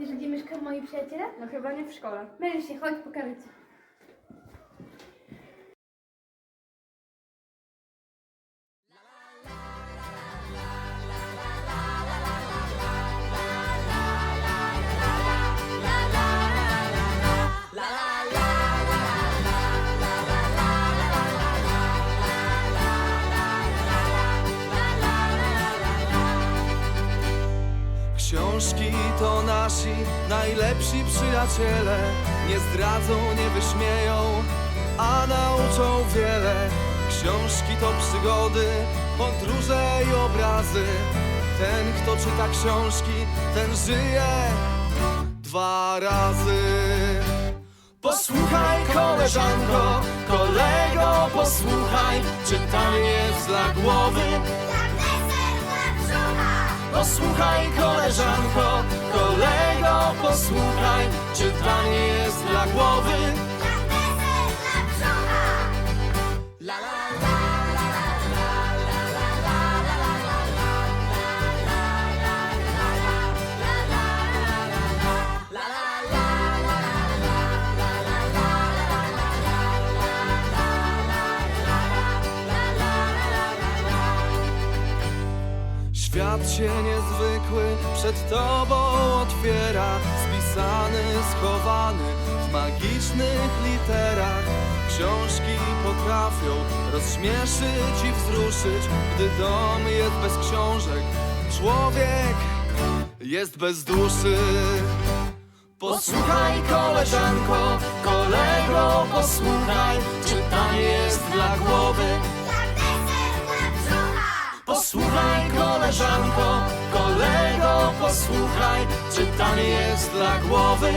Wiesz, gdzie mieszkają moi przyjaciele? No chyba nie w szkole. Mylisz się, chodź, pokażę ci. Książki to nasi najlepsi przyjaciele. Nie zdradzą, nie wyśmieją, a nauczą wiele. Książki to przygody, podróże i obrazy. Ten, kto czyta książki, ten żyje dwa razy. Posłuchaj koleżanko, kolego, posłuchaj. Czytanie dla głowy Posłuchaj koleżanko, kolego, posłuchaj Czytanie jest dla głowy Świat się niezwykły przed tobą otwiera Spisany, schowany w magicznych literach. Książki potrafią rozśmieszyć i wzruszyć Gdy dom jest bez książek, człowiek jest bez duszy. Posłuchaj koleżanko, kolego, posłuchaj Czytanie jest dla głowy. Posłuchaj koleżanko, kolego, posłuchaj Czytanie jest dla głowy